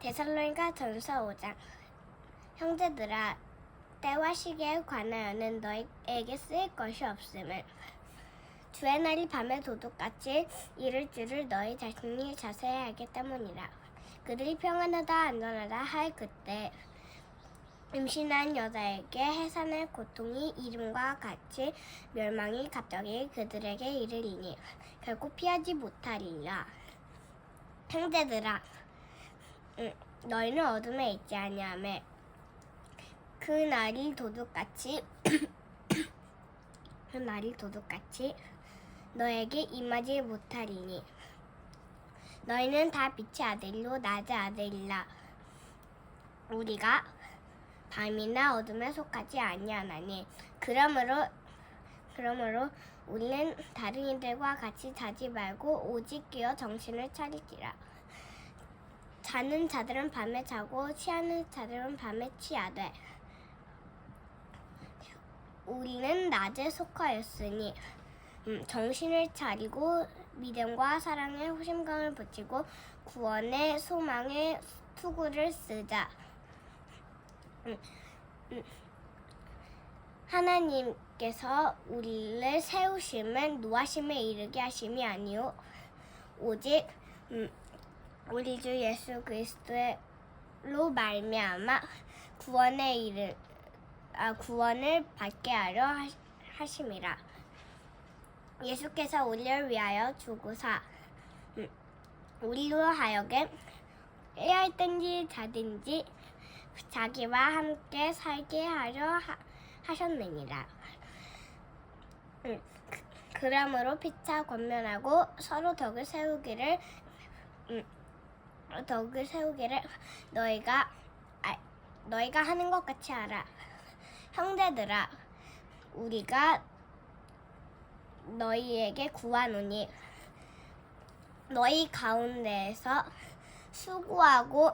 데살로니가 전서 5장. 형제들아 때와 시기에 관하여는 너희에게 쓰일 것이 없음을. 주의 날이 밤에 도둑같이 이를 줄을 너희 자신이 자세히 알기 때문이라. 그들이 평안하다 안전하다 할 그때 임신한 여자에게 해산의 고통이 이름과 같이 멸망이 갑자기 그들에게 이르리니 결코 피하지 못하리라. 형제들아 응, 너희는 어둠에 있지 아니하며 그 날이 도둑같이 그 날이 도둑같이 너에게 임하지 못하리니 너희는 다 빛의 아들로 낮의 아들이라 우리가 밤이나 어둠에 속하지 아니하나니 그러므로 그러므로 우리는 다른 이들과 같이 자지 말고 오직 깨어 정신을 차리기라 자는 자들은 밤에 자고 취하는 자들은 밤에 취하되 우리는 낮에 속하였으니 음, 정신을 차리고 믿음과 사랑에 호심감을 붙이고 구원의 소망에 투구를 쓰자. 음, 음. 하나님께서 우리를 세우심은 노하심에 이르게 하심이 아니요 오직 음, 우리 주 예수 그리스도로 말미암아 구원에 이르 아, 구원을 받게 하려 하- 하심이라. 예수께서 우리를 위하여 주고사 음, 우리로 하여금 애할든지 자든지 자기와 함께 살게 하려 하, 하셨느니라. 음, 그- 그러므로 피차 권면하고 서로 덕을 세우기를 음, 덕을 세우기를 너희가 아, 너희가 하는 것 같이 하라. 형제들아, 우리가 너희에게 구하노니 너희 가운데에서 수고하고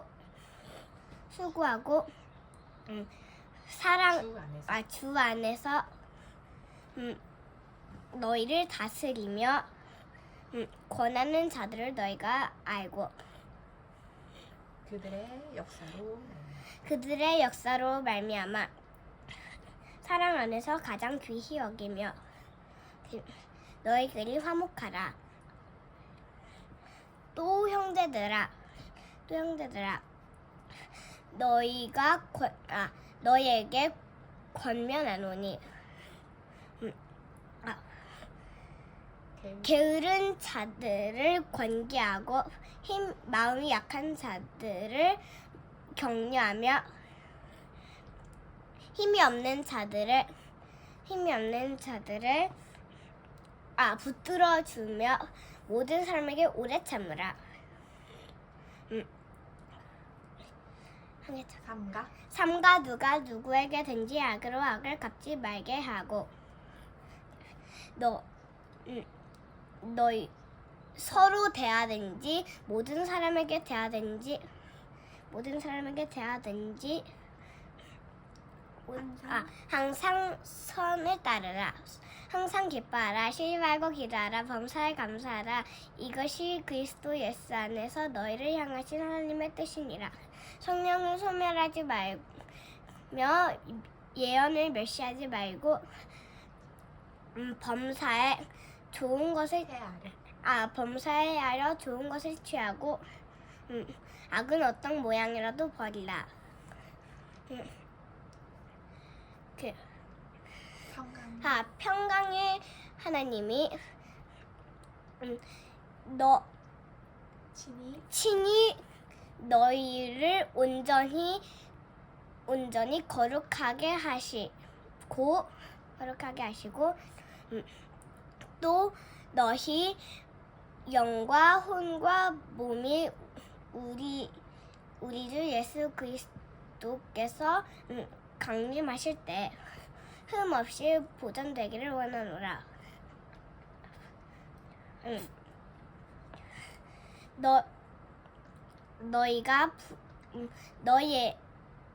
수고하고 음, 사랑 주 안에서 아, 주 안에서 음, 너희를 다스리며 음, 권하는 자들을 너희가 알고 그들의 역사로 그들의 역사로 말미암아 사랑 안에서 가장 귀히 여기며 그- 너희들이 화목하라. 또 형제들아, 또 형제들아, 너희가 권, 아 너희에게 권면하노니 음, 아, 개- 게으른 자들을 권계하고 힘 마음이 약한 자들을 격려하며 힘이 없는 자들을 힘이 없는 자들을 아 붙들어 주며 모든 사람에게 오래 참으라. 음. 참. 삼가 삼가 누가 누구에게든지 악으로 악을 갚지 말게 하고 너 음, 너희 서로 대하든지 모든 사람에게 대하든지 모든 사람에게 대하든지 항상 아, 항상 선을 따르라. 항상 기뻐하라. 쉬지 말고 기도하라. 범사에 감사하라. 이것이 그리스도 예수 안에서 너희를 향하신 하나님의 뜻이니라. 성령을 소멸하지 말며 예언을 멸시하지 말고 음, 범사에 좋은 것을 해아래 아 범사에 하려 좋은 것을 취하고 음, 악은 어떤 모양이라도 버리라. 음. 그 평강 아, 평강의 하나님이 음, 너 친히 친히 너희를 온전히 온전히 거룩하게 하시고 거룩하게 하시고 음, 또 너희 영과 혼과 몸이 우리 우리 주 예수 그리스도께서 음, 강림하실 때 흠 없이 보존되기를 원하노라. 응. 너 너희가 부, 음, 너희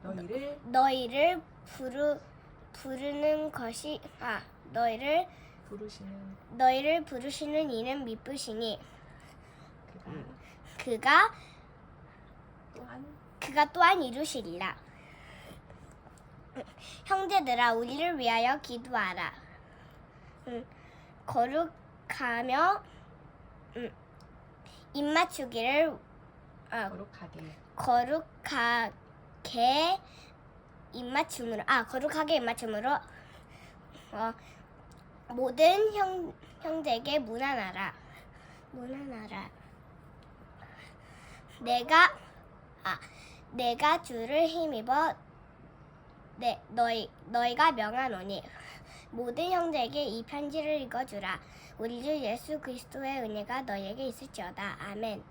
너희를 너희를 부르 부르는 것이 아 너희를 부르시는 너희를 부르시는 이는 미쁘시니 그가 그가 또 또한 그가 또한 이루시리라. 형제들아 우리를 위하여 기도하라. 음, 거룩하며 음, 입 맞추기를 아, 거룩하게 거룩하게 입맞춤으로 아 거룩하게 입맞춤으로 어, 모든 형 형제에게 무난하라. 무난하라. 내가 아 내가 주를 힘입어 내 너희 너희가 명하노니 모든 형제에게 이 편지를 읽어주라. 우리 주 예수 그리스도의 은혜가 너희에게 있을지어다. 아멘